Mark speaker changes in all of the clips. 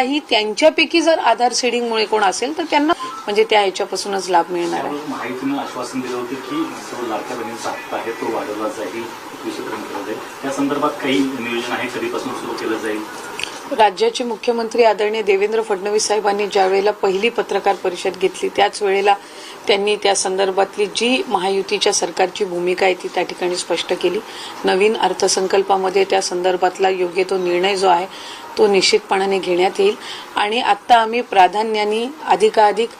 Speaker 1: आत्ताही त्यांच्यापैकी जर आधार सेडिंगमुळे कोण असेल तर त्यांना म्हणजे त्या याच्यापासूनच लाभ मिळणार आहे.
Speaker 2: माहितीनं आश्वासन दिलं होतं की जो लाडक्या बहिणींचा हप्ता आहे तो वाढवला जाईल एकवीसशे जाईल त्या संदर्भात काही नियोजन आहे? कधीपासून सुरू केलं जाईल?
Speaker 1: राज्याचे मुख्यमंत्री आदरणीय देवेंद्र फडणवीस साहेबांनी ज्यावेळेला पहिली पत्रकार परिषद घेतली त्याच वेळेला त्यांनी त्या संदर्भातली जी महायुतीच्या सरकारची भूमिका आहे ती त्या ठिकाणी स्पष्ट केली. नवीन अर्थसंकल्पामध्ये त्या संदर्भातला योग्य तो निर्णय जो आहे तो निश्चितपणाने घेण्यात येईल. आणि आत्ता आम्ही प्राधान्याने अधिकाधिक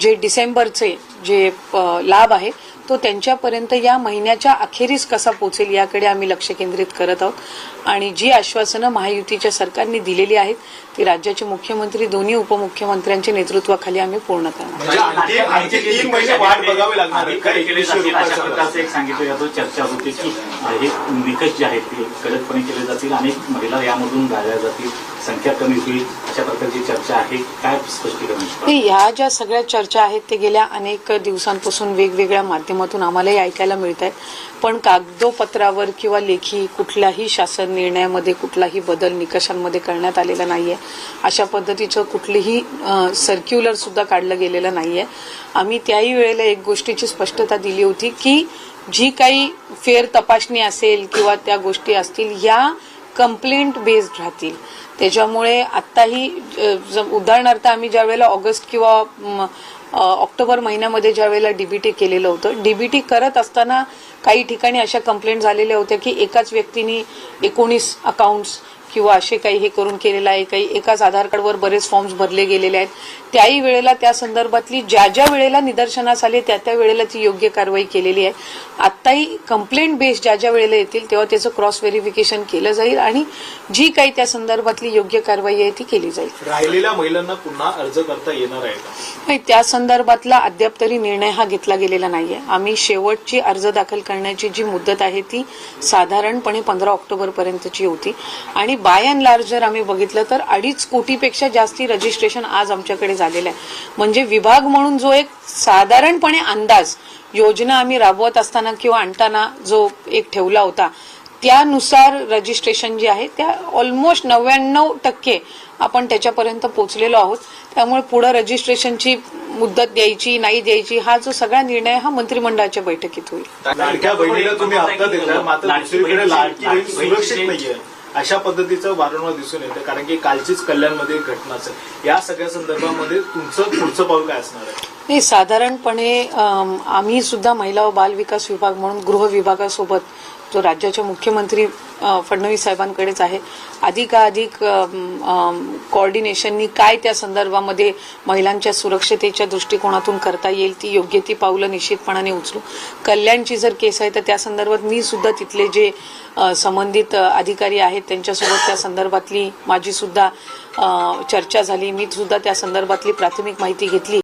Speaker 1: जे डिसेंबरचे जे लाभ आहे तो त्यांच्यापर्यंत या महिन्याच्या अखेरीस कसा पोचेल याकडे आम्ही लक्ष केंद्रित करत आहोत. आणि जी आश्वासनं महायुतीच्या सरकारने दिलेली आहेत ती राज्याचे मुख्यमंत्री दोन्ही उपमुख्यमंत्र्यांच्या नेतृत्वाखाली आम्ही पूर्ण करणार
Speaker 3: म्हणजे आणखी आणखी तीन महिने वाट बघावी लागणार आहे का
Speaker 2: अधिकारी केले
Speaker 3: एकवीसशे
Speaker 2: जातील. अशा
Speaker 3: रुपयाचं.
Speaker 2: प्रकारचं एक सांगितलं याचं चर्चा होती की हे निकष जे आहेत ते कडकपणे केले जातील. अनेक महिला यामधून गाळल्या जातील. संख्या कमी होईल. अशा प्रकारची चर्चा आहे. काय स्पष्टीकरण?
Speaker 1: नाही, ह्या ज्या सगळ्या चर्चा आहेत ते गेल्या अनेक दिवसांपासून वेगवेगळ्या माध्यमातून आम्हालाही ऐकायला मिळत आहेत पण कागदोपत्रावर किंवा लेखी कुठल्याही शासन निर्णयामध्ये कुठलाही बदल निकषांमध्ये करण्यात आलेला नाही आहे अशा पद्धतीचं कुठलीही सर्क्युलरसुद्धा काढलं गेलेलं नाही आहे आम्ही त्याही वेळेला एक गोष्टीची स्पष्टता दिली होती की जी काही फेर तपासणी असेल किंवा त्या गोष्टी असतील या कंप्लेंट बेस्ड राहतील. त्याच्यामुळे आत्ताही उदाहरणार्थ आम्ही ज्या वेळेला ऑगस्ट किंवा ऑक्टोबर महिन्यामध्ये ज्या वेळेला डीबीटी केलेलं होतं डीबीटी करत असताना काही ठिकाणी अशा कंप्लेंट झालेल्या होत्या की एकाच व्यक्तीने एकोणीस अकाउंट्स किंवा असे काही हे करून केलेलं आहे काही एकाच आधार कार्डवर बरेच फॉर्म्स भरले गेलेले आहेत. त्याही वेळेला त्या संदर्भातली ज्या ज्या वेळेला निदर्शनास आले त्या त्या वेळेला ती योग्य कारवाई केलेली आहे. आत्ताही कंप्लेंट बेस ज्या ज्या वेळेला येतील तेव्हा त्याचं क्रॉस व्हेरिफिकेशन केलं जाईल आणि जी काही त्या संदर्भातली योग्य कारवाई आहे ती केली जाईल.
Speaker 3: राहिलेल्या महिलांना पुन्हा अर्ज करता येणार आहे
Speaker 1: नाही त्या संदर्भातला अद्याप तरी निर्णय हा घेतला गेलेला नाहीये. आम्ही शेवटची अर्ज दाखल करण्याची जी मुदत आहे ती साधारणपणे पंधरा ऑक्टोबर पर्यंतची होती. आणि बाय अँड लार्ज जर आम्ही बघितलं तर अडीच कोटीपेक्षा जास्ती रजिस्ट्रेशन आज आमच्याकडे झालेलं आहे. म्हणजे विभाग म्हणून जो एक साधारणपणे अंदाज योजना आम्ही राबवत असताना किंवा आणताना जो एक ठेवला होता त्यानुसार रजिस्ट्रेशन जे आहे त्या ऑलमोस्ट नव्याण्णव टक्के आपण त्याच्यापर्यंत पोहोचलेलो आहोत. त्यामुळे पुढे रजिस्ट्रेशनची मुदत द्यायची नाही द्यायची हा जो सगळा निर्णय हा मंत्रिमंडळाच्या बैठकीत होईल.
Speaker 3: अशा पद्धतीचं वारंवार दिसून येतं कारण की कालचीच कल्याणमध्ये एक घटना असेल या सगळ्या संदर्भामध्ये तुमचं पुढचं पाऊल काय असणार आहे?
Speaker 1: नाही साधारणपणे आम्ही सुद्धा महिला व बाल विकास विभाग म्हणून गृह विभागासोबत जो राज्याच्या मुख्यमंत्री फडणवीस साहेबांकडेच आहे अधिकाधिक कॉर्डिनेशननी काय त्या संदर्भामध्ये महिलांच्या सुरक्षतेच्या दृष्टिकोनातून करता येईल ती योग्य ती पावलं निश्चितपणाने उचलू. कल्याणची जर केस आहे तर त्या संदर्भात मी सुद्धा तिथले जे संबंधित अधिकारी आहेत त्यांच्यासोबत त्या संदर्भातली माझी सुद्धा चर्चा झाली. मी सुद्धा त्या संदर्भातली प्राथमिक माहिती घेतली.